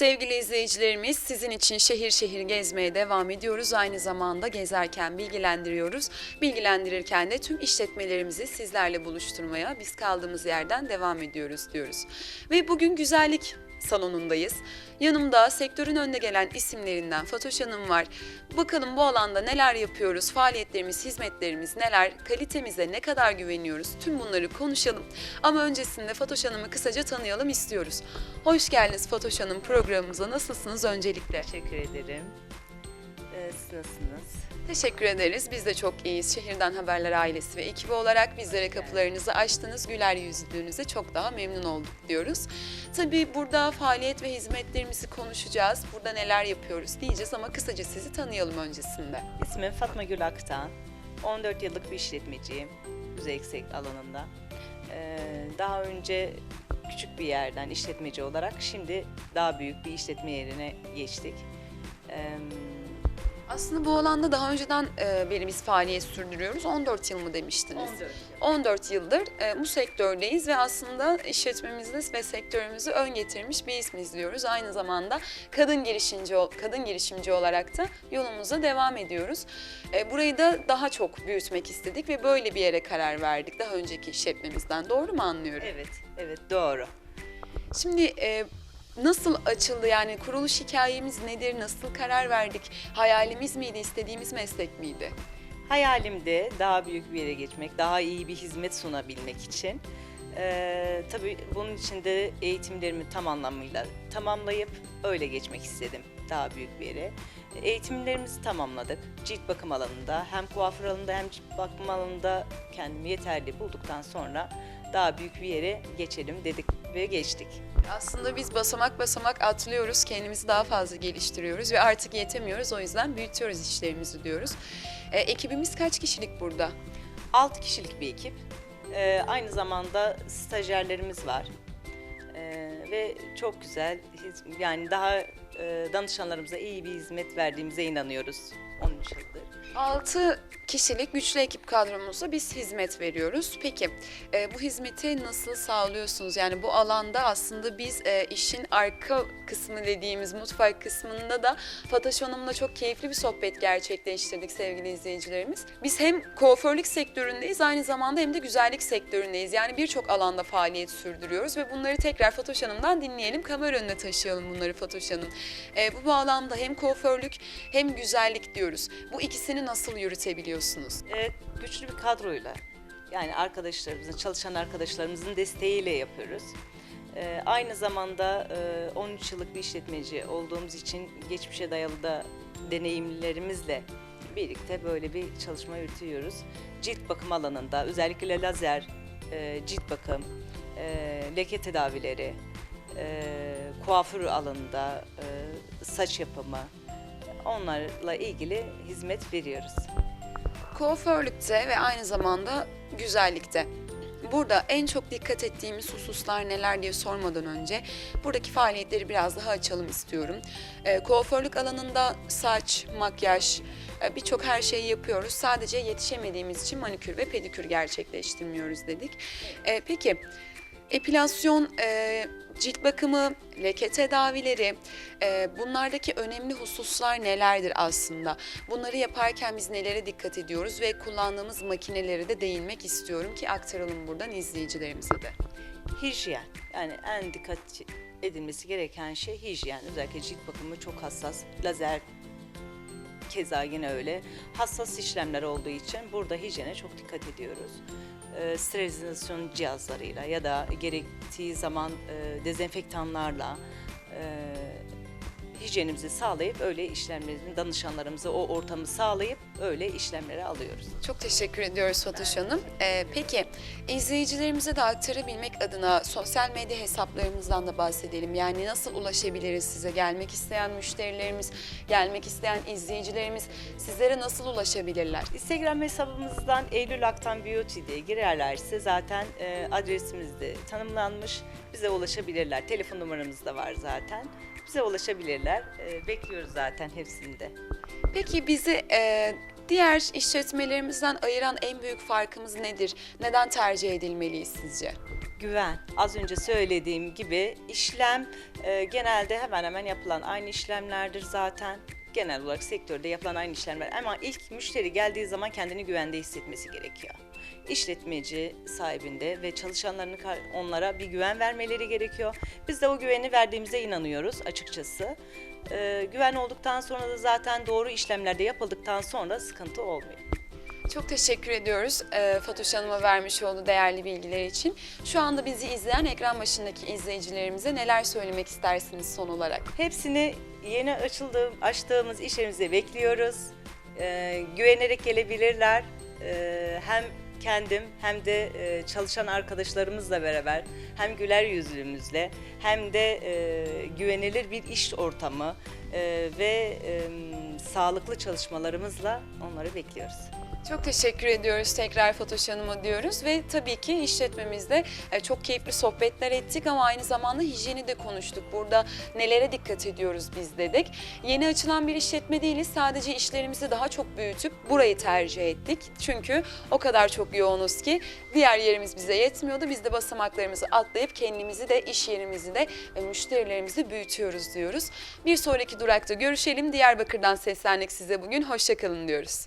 Sevgili izleyicilerimiz sizin için şehir şehir gezmeye devam ediyoruz. Aynı zamanda gezerken bilgilendiriyoruz. Bilgilendirirken de tüm işletmelerimizi sizlerle buluşturmaya biz kaldığımız yerden devam ediyoruz diyoruz. Ve bugün güzellik salonundayız. Yanımda sektörün önde gelen isimlerinden Fatoş Hanım var. Bakalım bu alanda neler yapıyoruz, faaliyetlerimiz, hizmetlerimiz neler, kalitemize ne kadar güveniyoruz tüm bunları konuşalım. Ama öncesinde Fatoş Hanım'ı kısaca tanıyalım istiyoruz. Hoş geldiniz Fatoş Hanım programımıza. Nasılsınız öncelikle? Teşekkür ederim. Ee, siz nasılsınız? Teşekkür ederiz. Biz de çok iyiyiz. Şehirden Haberler ailesi ve ekibi olarak bizlere kapılarınızı açtınız. Güler yüzlülüğünüze çok daha memnun olduk diyoruz. Tabii burada faaliyet ve hizmetlerimizi konuşacağız. Burada neler yapıyoruz diyeceğiz ama kısaca sizi tanıyalım öncesinde. İsmim Fatma Gül Aktan. 14 yıllık bir işletmeciyim. Yüzey yüksek alanında. Ee, daha önce küçük bir yerden işletmeci olarak şimdi daha büyük bir işletme yerine geçtik. Ee, Aslında bu alanda daha önceden e, beri biz faaliyet sürdürüyoruz. 14 yıl mı demiştiniz? 14 yıldır e, bu sektördeyiz ve aslında işletmemizi ve sektörümüzü ön getirmiş bir ismiz diyoruz. Aynı zamanda kadın girişimci kadın girişimci olarak da yolumuza devam ediyoruz. E, burayı da daha çok büyütmek istedik ve böyle bir yere karar verdik daha önceki işletmemizden. Doğru mu anlıyorum? evet, evet doğru. Şimdi e, nasıl açıldı yani kuruluş hikayemiz nedir? Nasıl karar verdik? Hayalimiz miydi? istediğimiz meslek miydi? Hayalimde daha büyük bir yere geçmek, daha iyi bir hizmet sunabilmek için. Ee, tabii bunun için de eğitimlerimi tam anlamıyla tamamlayıp öyle geçmek istedim daha büyük bir yere. Eğitimlerimizi tamamladık. Cilt bakım alanında hem kuaför alanında hem cilt bakım alanında kendimi yeterli bulduktan sonra daha büyük bir yere geçelim dedik ve geçtik. Aslında biz basamak basamak atlıyoruz, kendimizi daha fazla geliştiriyoruz ve artık yetemiyoruz. O yüzden büyütüyoruz işlerimizi diyoruz. E, ekibimiz kaç kişilik burada? 6 kişilik bir ekip. Ee, aynı zamanda stajyerlerimiz var. Ee, ve çok güzel, yani daha e, danışanlarımıza iyi bir hizmet verdiğimize inanıyoruz 13 yıldır. 6 kişilik güçlü ekip kadromuzda biz hizmet veriyoruz. Peki e, bu hizmeti nasıl sağlıyorsunuz? Yani bu alanda aslında biz e, işin arka kısmı dediğimiz mutfak kısmında da Fatoş Hanım'la çok keyifli bir sohbet gerçekleştirdik sevgili izleyicilerimiz. Biz hem kuaförlük sektöründeyiz aynı zamanda hem de güzellik sektöründeyiz. Yani birçok alanda faaliyet sürdürüyoruz ve bunları tekrar Fatoş Hanım'dan dinleyelim. Kamera önüne taşıyalım bunları Fatoş Hanım. E, bu bağlamda hem kuaförlük hem güzellik diyoruz. Bu ikisini nasıl yürütebiliyorsunuz? Evet, güçlü bir kadroyla, yani arkadaşlarımızın, çalışan arkadaşlarımızın desteğiyle yapıyoruz. Ee, aynı zamanda e, 13 yıllık bir işletmeci olduğumuz için geçmişe dayalı da deneyimlerimizle birlikte böyle bir çalışma yürütüyoruz. Cilt bakım alanında özellikle lazer, e, cilt bakım, e, leke tedavileri, e, kuaför alanında e, saç yapımı, onlarla ilgili hizmet veriyoruz. Kuaförlükte ve aynı zamanda güzellikte. Burada en çok dikkat ettiğimiz hususlar neler diye sormadan önce buradaki faaliyetleri biraz daha açalım istiyorum. Ee, kuaförlük alanında saç, makyaj, e, birçok her şeyi yapıyoruz. Sadece yetişemediğimiz için manikür ve pedikür gerçekleştirmiyoruz dedik. Ee, peki epilasyon, e, cilt bakımı, leke tedavileri, e, bunlardaki önemli hususlar nelerdir aslında? Bunları yaparken biz nelere dikkat ediyoruz ve kullandığımız makinelere de değinmek istiyorum ki aktaralım buradan izleyicilerimize de. Hijyen. Yani en dikkat edilmesi gereken şey hijyen. Özellikle cilt bakımı çok hassas. Lazer keza yine öyle. Hassas işlemler olduğu için burada hijyene çok dikkat ediyoruz. Ee, sterilizasyon cihazlarıyla ya da gerektiği zaman e, dezenfektanlarla e, hijyenimizi sağlayıp öyle işlemlerin danışanlarımıza o ortamı sağlayıp öyle işlemleri alıyoruz. Çok teşekkür ediyoruz Fatoş Hanım. Ee, peki izleyicilerimize de aktarabilmek adına sosyal medya hesaplarımızdan da bahsedelim. Yani nasıl ulaşabiliriz size? Gelmek isteyen müşterilerimiz, gelmek isteyen izleyicilerimiz sizlere nasıl ulaşabilirler? Instagram hesabımızdan Eylül Aktan Beauty diye girerlerse zaten e, adresimiz de tanımlanmış. Bize ulaşabilirler. Telefon numaramız da var zaten. Bize ulaşabilirler. E, bekliyoruz zaten hepsini de. Peki bizi e, Diğer işletmelerimizden ayıran en büyük farkımız nedir? Neden tercih edilmeliyiz sizce? Güven. Az önce söylediğim gibi işlem e, genelde hemen hemen yapılan aynı işlemlerdir zaten. Genel olarak sektörde yapılan aynı işlemler ama ilk müşteri geldiği zaman kendini güvende hissetmesi gerekiyor. İşletmeci sahibinde ve çalışanlarının kar- onlara bir güven vermeleri gerekiyor. Biz de o güveni verdiğimize inanıyoruz açıkçası. E, güven olduktan sonra da zaten doğru işlemlerde yapıldıktan sonra sıkıntı olmuyor. Çok teşekkür ediyoruz e, Fatoş Hanım'a vermiş olduğu değerli bilgiler için. Şu anda bizi izleyen ekran başındaki izleyicilerimize neler söylemek istersiniz son olarak? Hepsini yeni açıldığım, açtığımız iş yerimize bekliyoruz. Ee, güvenerek gelebilirler. Ee, hem kendim hem de e, çalışan arkadaşlarımızla beraber hem güler yüzlüğümüzle hem de e, güvenilir bir iş ortamı e, ve sağlıklı çalışmalarımızla onları bekliyoruz. Çok teşekkür ediyoruz tekrar Fatoş Hanım'a diyoruz ve tabii ki işletmemizde e, çok keyifli sohbetler ettik ama aynı zamanda hijyeni de konuştuk. Burada nelere dikkat ediyoruz biz dedik. Yeni açılan bir işletme değiliz. Sadece işlerimizi daha çok büyütüp burayı tercih ettik. Çünkü o kadar çok yoğunuz ki diğer yerimiz bize yetmiyordu. Biz de basamaklarımızı atlayıp kendimizi de iş yerimizi de müşterilerimizi büyütüyoruz diyoruz. Bir sonraki durakta görüşelim. Diyarbakır'dan seslendik size bugün. Hoşçakalın diyoruz.